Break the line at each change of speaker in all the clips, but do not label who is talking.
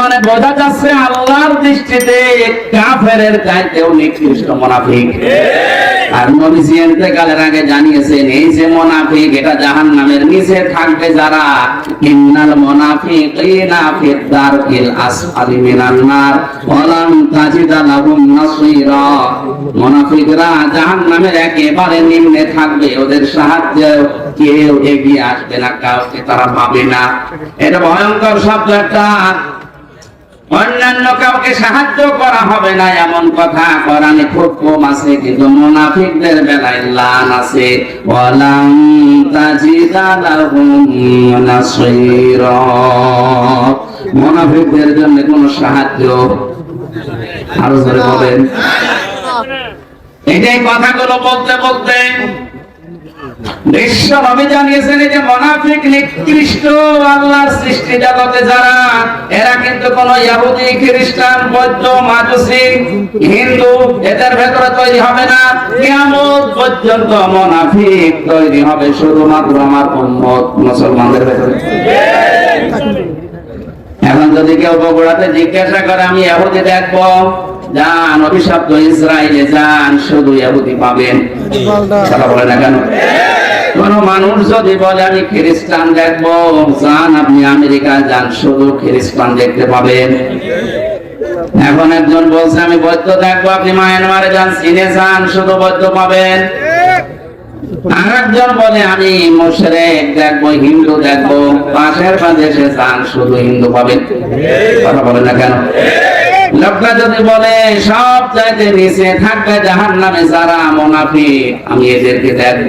মানে বোঝা যাচ্ছে আল্লাহর দৃষ্টিতে কাফেরের চাইতেও নিকৃষ্ট মুনাফিক। আর নবীজি ইন্তেকালের আগে জানিয়েছেন এই যে মুনাফিক এটা জাহান্নামের নিচে থাকবে যারা ইন্নাল মুনাফিকিনা ফিদ দারকিল আসফালি মিনান নার তাজিদা লাহুম নাসীরা। মুনাফিকরা জাহান্নামের একেবারে নিম্নে থাকবে ওদের সাহায্য কেউ এগিয়ে আসবে না কাউকে তারা পাবে না। এটা ভয়ঙ্কর শব্দ একটা। অন্যান্য কাউকে সাহায্য করা হবে না এমন কথা কোরআনে খুব কম আছে কিন্তু মুনাফিকদের বেলায় লান আছে। ওয়ালাম তাজিদা লাহুম নাসীরা মুনাফিকদের জন্য কোনো সাহায্য? আরও জোরে বলেন। এটাই কথাগুলো বলতে বলতে বিশ্ব জানিয়েছেন যে নিকৃষ্ট আল্লাহর সৃষ্টি জগতে যারা, এরা কিন্তু কোন ইহুদি খ্রিস্টান, বৌদ্ধ হিন্দু, এদের ভেতরে তৈরি হবে না। কিয়ামত পর্যন্ত তৈরি হবে শুধুমাত্র আমার মুসলমানদের ভেতরে। এখন যদি কেউ বগুড়াতে জিজ্ঞাসা করে, আমি ইহুদি দেখব? যান অভিশপ্ত ইসরায়েলে যান, শুধু ইহুদি পাবেন। বলে না কেন? কোন মানুষ যদি বলে, আমি খ্রিস্টান দেখব যান আপনি আমেরিকা যান, শুধু খ্রিস্টান দেখতে পাবেন। এখন একজন বলছে, আমি বৈদ্য দেখব, আপনি মায়ানমারে যান, চীনে যান, শুধু বৈদ্য পাবেন। আর একজন বলে, আমি মুশরেক দেখব, হিন্দু দেখব, পাশের দেশে যান, শুধু হিন্দু পাবেন। কথা বলে না কেন? লোকটা যদি বলে, সব চাইতে নিচে থাকবে জাহান নামে যারা মোনাফি আমি এদেরকে দেখব।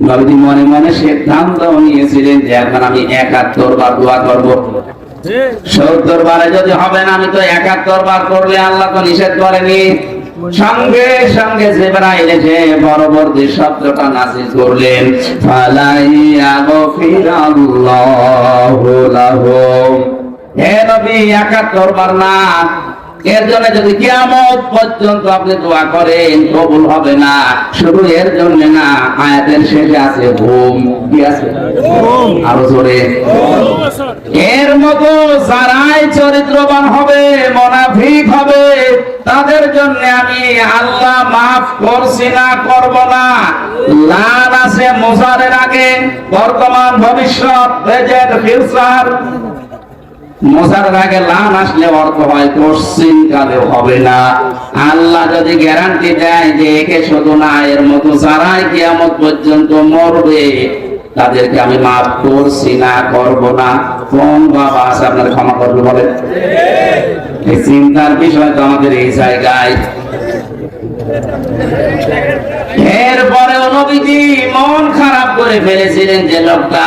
নবীজি মনে মনে সিদ্ধান্ত নিয়েছিলেন যে এখন আমি একাত্তর বার দোয়া করব। সত্তর বারে যদি হবে না আমি তো একাত্তর বার করলে আল্লাহ তো নিষেধ করেনি। সঙ্গে সঙ্গে জিবরাইল এসে পরবর্তী শব্দটা নাসিল করলেন ফালাইয়া গফিরাল্লাহু লাহুম হে নবী একাত্তর বার না এর জন্য যদি কিয়ামত পর্যন্ত আপনি দোয়া করেন কবুল হবে না। শুধু এর জন্য না আয়াতের শেষে আছে ঘুম। কি আছে? আরও জোরে। এর মতো যারাই চরিত্রবান হবে মোনাফিক হবে তাদের জন্য আমি আল্লাহ মাফ করছি না করব না। লাল আছে মোজারের আগে বর্তমান ভবিষ্যৎ প্রেজেন্ট ফিউচার। মশার আগে লান আসলে অর্থ হয় পশ্চিম কালেও হবে না। আল্লাহ যদি গ্যারান্টি দেয় যে একে শুধু না, এর মতো যারাই কিয়ামত পর্যন্ত মরবে, তাদেরকে আমি মাফ করছি না, করব না। কোন বাবা আছে, আপনার ক্ষমা করবে বলে এই চিন্তার বিষয় তো আমাদের এই জায়গায়। এরপরে নবীজি মন খারাপ করে ফেলেছিলেন যে লোকটা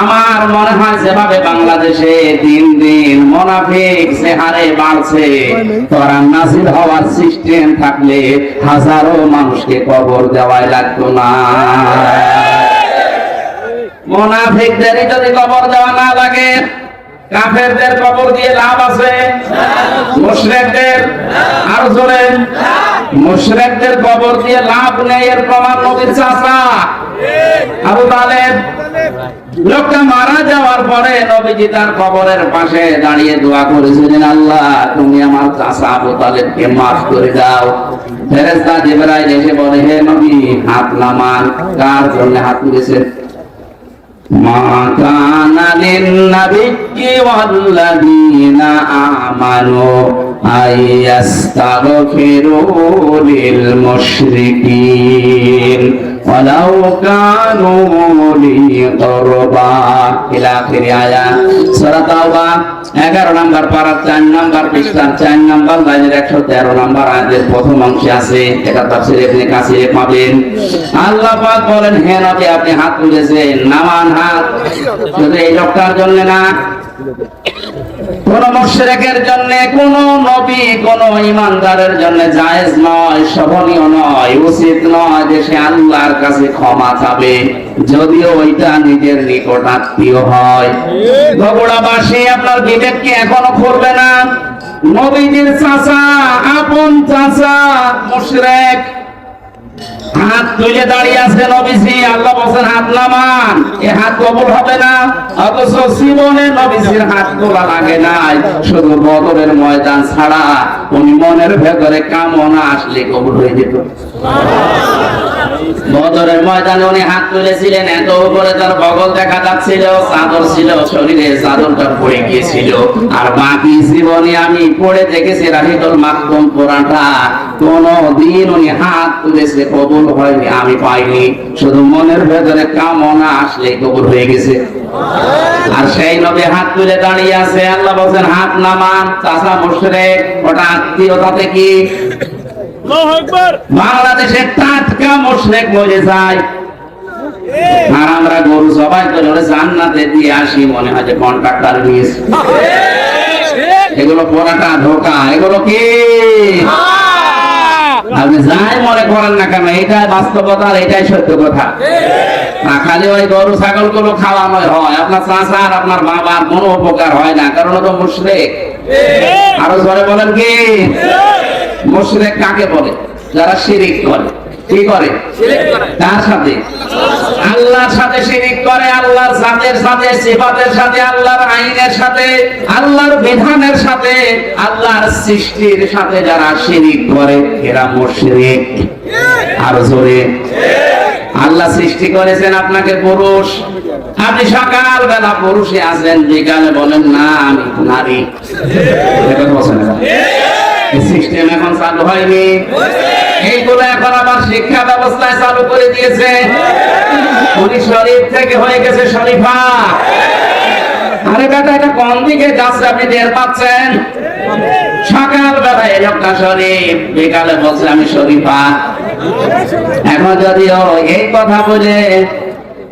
আমার মনে হয় যেভাবে বাংলাদেশে দিন দিন মোনাফিক সে হারে বাড়ছে কোরআন নাসিল হওয়ার সিস্টেম থাকলে হাজারো মানুষকে কবর দেওয়াই লাগতো না। মোনাফিকদের যদি কবর দেওয়া না লাগে, কাফেরদের কবর দিয়ে লাভ আছে? মুশরিকদের? আর জোরে। মুশরিকদের কবর দিয়ে লাভ নেই, এর প্রমাণ নবীর চাচা। আবু তালেব। লোকটা মারা যাওয়ার পরে নবীজি তার কবরের পাশে দাঁড়িয়ে দোয়া করেছিলেন আল্লাহ, তুমি আমার চাষা আবু তালেবকে মাফ করে দাও। ফেরেস্তা জেবরাই এসে বলে, হে নবী, হাত নামান, কার জন্য হাত তুলেছেন? মা কানা লিন নাবিয়্যি আইয়াস্তাগফিরু লিল মুশরিকিন। ولو كانوا أولي قربى إلى آخر آية সূরা তাওবা 11 নম্বর পারা 4 নম্বর পৃষ্ঠার 4 নম্বর লাইনের 113 নম্বর আয়াতের প্রথম অংশে আছে এটা তাফসীর ইবনে কাসিরে পাবেন আল্লাহ পাক বলেন হে নবী আপনি হাত তুলেছেন নামান হাত শুধু এই লোকটার জন্য না কোন মুশরিকের জন্য, কোন নবী, কোন ইমানদারের জন্য জায়েজ নয়, শোভনীয় নয়, উচিত নয় যে সে আল্লাহর কাছে ক্ষমা চাবে। যদিও ওইটা নিজের নিকট আত্মীয় হয়। বগুড়াবাসী আপনার বিবেককে এখনও করবে না? নবীজির চাচা, আপন চাচা, মুশরিক। হাত তুলে দাঁড়িয়ে আছেন নবীজি, আল্লাহ বলছেন, হাত নামান। এ হাত কবুল হবে না, অথচ জীবনে নবীজির হাত তোলা লাগে নাই। শুধু বদরের ময়দান ছাড়া, উনি মনের ভেতরে কামনা আসলে কবুল হয়ে যেত। বদরের ময়দানে উনি হাত তুলেছিলেন, এত উপরে তার বগল দেখা যাচ্ছিল, চাদর ছিল শরীরে চাদরটা পড়ে গিয়েছিল। আর বাকি জীবনে আমি পড়ে দেখেছি রাহিদুল মাকতুম কোরআনটা। কোন দিন উনি হাত তুলেছে, কবুল হয়নি, আমি পাইনি। শুধু মনের ভেতরে কামনা আসলে কবুল হয়ে গেছে। আর সেই নবী হাত তুলে দাঁড়িয়ে আছে, আল্লাহ বলছেন, হাত নামান চাষা মুশরিক, ওটা আত্মীয়তাতে কি মুশরিক মরে যায়। আর আমরা গরু করে ওরে জান্নাতে দিয়ে আসি মনে হয় যে কন্ট্রাক্টর নিয়েছে। এগুলো পড়াটা ধোকা এগুলো কি? আপনি যাই মনে করেন না কেন এটাই বাস্তবতা আর এটাই সত্য কথা। না খালি ওই গরু ছাগলগুলো খাওয়ানো হয়। আপনার চাষা আর আপনার বাবার কোনো উপকার হয় না কারণ ও তো মুশরিক। আরও জোরে বলেন কি? মুশরিক কাকে বলে? যারা শিরিক করে। কি করে? তার সাথে। আল্লাহর সাথে শিরিক করে, আল্লাহর জাতের সাথে, সিফাতের সাথে, আল্লাহর আইনের সাথে, আল্লাহর বিধানের সাথে, আল্লাহর সৃষ্টির সাথে যারা শিরিক করে, এরা মুশরিক। আরও জোরে। আল্লাহ সৃষ্টি করেছেন আপনাকে পুরুষ। আপনি সকাল বেলা পুরুষে আছেন বিকালে বলেন, না, আমি নারী। এটা বলছেন সিস্টেম এখন চালু হয়নি। এইগুলো এখন আবার শিক্ষা ব্যবস্থায় চালু করে দিয়েছে। উনি শরীফ থেকে হয়ে গেছে শরীফা। আরে বেটা এটা কোন দিকে যাচ্ছে আপনি টের পাচ্ছেন? সকাল বেলা এই লোকটা শরীফ বিকালে বলছে আমি শরীফা। এখন যদিও এই কথা বলে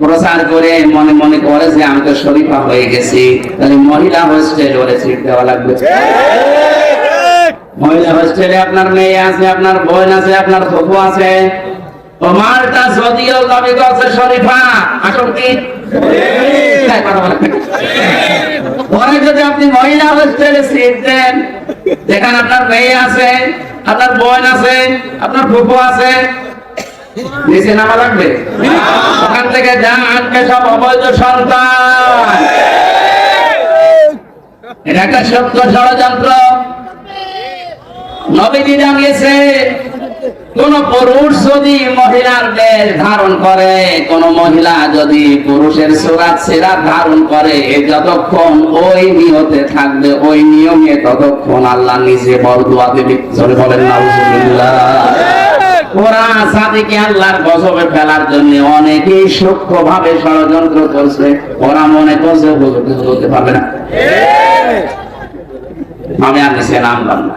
প্রচার করে মনে মনে করে যে আমি তো শরীফা হয়ে গেছি তাহলে মহিলা হোস্টেল ওরে সিট দেওয়া লাগবে। মহিলা হোস্টেলে আপনার মেয়ে আছে আপনার বোন আছে আপনার ফুফু আছে। মালটা যদিও দাবি করছে শরীফা আসল কি? বলেন। পরে যদি আপনি মহিলা হোস্টেলে সিট দেন যেখানে আপনার মেয়ে আছে আপনার বোন আছে আপনার ফুফু আছে নিচে নামা লাগবে? ওখান থেকে যা আনবে সব অবৈধ সন্তান। এটা একটা সত্য ষড়যন্ত্র। নবীজি জানিয়েছে, কোন পুরুষ যদি মহিলার বেশ ধারণ করে, কোন মহিলা যদি পুরুষের সুরাত সিরাত ধারণ করে যতক্ষণ ওই নিয়তে থাকবে, ওই নিয়মে ততক্ষণ আল্লাহ নিজে বরদুয়া দেবে। জোরে বলেন, নাউজুবিল্লাহ। মনে আমি আর নিচে নামলাম না।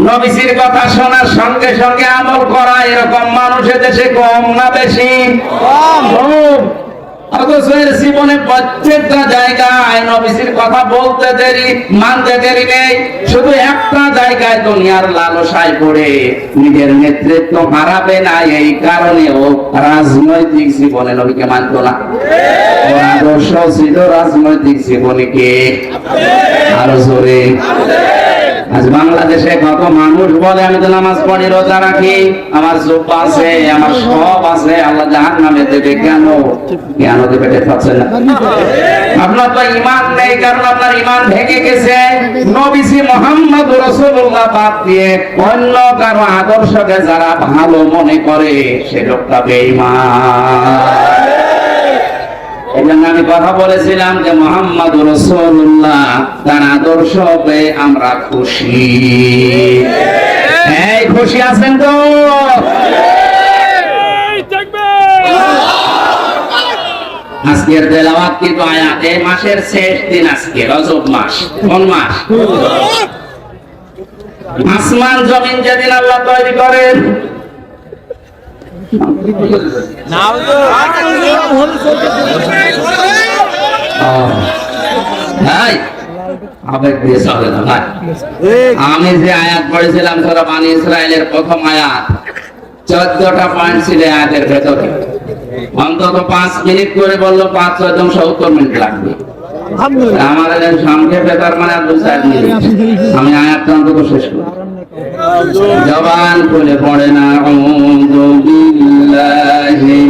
নবীজির কথা শোনার সঙ্গে সঙ্গে আমল করা এরকম মানুষের দেশে কম না বেশি? কম। জীবনে প্রত্যেকটা জায়গায় নবীজির কথা বলতে দেরি মানতে দেরি নেই। শুধু একটা জায়গায় দুনিয়ার লালসায় পড়ে। নিজের নেতৃত্ব হারাবে না এই কারণে ও রাজনৈতিক জীবনে নবীকে মানত না। আদর্শ ছিল রাজনৈতিক জীবনে কে? আরও জোরে। আজ বাংলাদেশে কত মানুষ বলে, আমি তো নামাজ পড়ি, রোজা রাখি। আমার চোখ আছে, আমার সব আছে, আল্লাহ জাহান নামে দেবে কেন? কেন দেবে টের পাচ্ছেন না? আপনার তো ইমান নেই, কারণ আপনার ইমান ভেঙে গেছে। নবীজি মোহাম্মদ রসুল্লাহ বাদ দিয়ে অন্য কারও আদর্শকে যারা ভালো মনে করে, সে লোকটা বেঈমান। এই জন্য আমি কথা বলেছিলাম যে মোহাম্মদ রসুল্লাহ তার আদর্শ পেয়ে আমরা খুশি। এই খুশি আছেন তো? আজকের তেলাওয়াত কিন্তু আয়াত? এই মাসের শেষ দিন আজকে রজব মাস। কোন মাস? আসমান জমিন যেদিন আল্লাহ তৈরি করেন ভাই আবেগ দিয়ে চলে না ভাই। আমি যে আয়াত পড়েছিলাম বানি ইসরায়েলের প্রথম আয়াত চোদ্দটা পয়েন্ট ছিল আয়াতের ভেতরে। অন্তত পাঁচ মিনিট করে বলল পাঁচ ছয় জন সত্তর মিনিট লাগবে। আমাদের সংক্ষেপে তার মানে আর দু চার মিনিট। আমি আয়াতটা অন্তত শেষ করি জবান খুলে পড়ে না আউযু বিল্লাহি